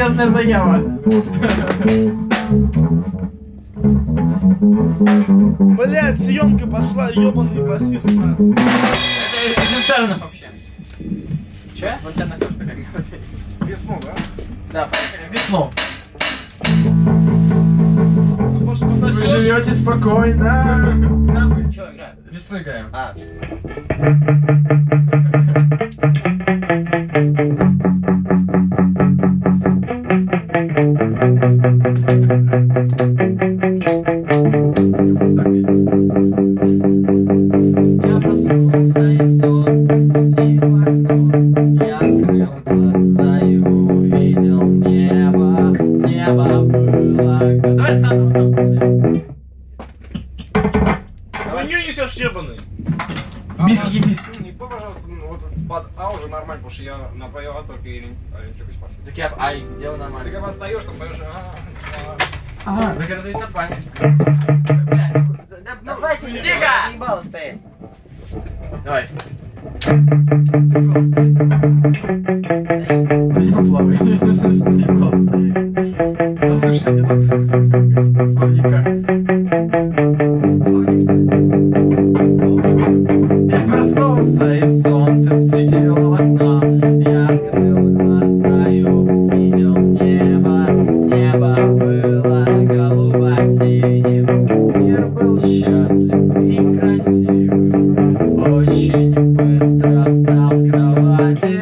серьезная заява. Блять, съемка пошла, ебаный басист. Это интернов вообще. Че? В интернетах такая мелодия. Весну, да? Да, поехали. Весну. Может Вы живете спокойно. Нахуй. Что играем? Весну играем. А, Хуйню несешь ебаный. Без ебись. Не пой, пожалуйста, ну, вот под А уже нормально, потому что я на твое А только и ориентируюсь по сути. Так я... Ай, делай Ты нормально. как отстаешь, там поешь а, а. Ага, так это зависит от памяти. Ну, давайте, Тихо! Заебало стоять. Давай. Заебал стоять. Видимо, плавай. Заебал стоять. Да слушай, они тут проснулся, и солнце светило в окно. Я открыл глаза и увидел небо. Небо было голубо-синим. Мир был счастлив и красив. Очень быстро встал с кровати,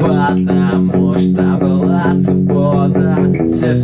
потому что была суббота. Все,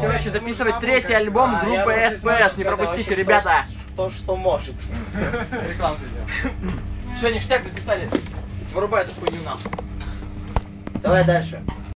такое. короче, записывать третий альбом А, группы просто СПС. Не пропустите, ребята. То, что может. Рекламу сделал. Все, ништяк записали. Вырубай эту хуйню нахуй. Давай дальше.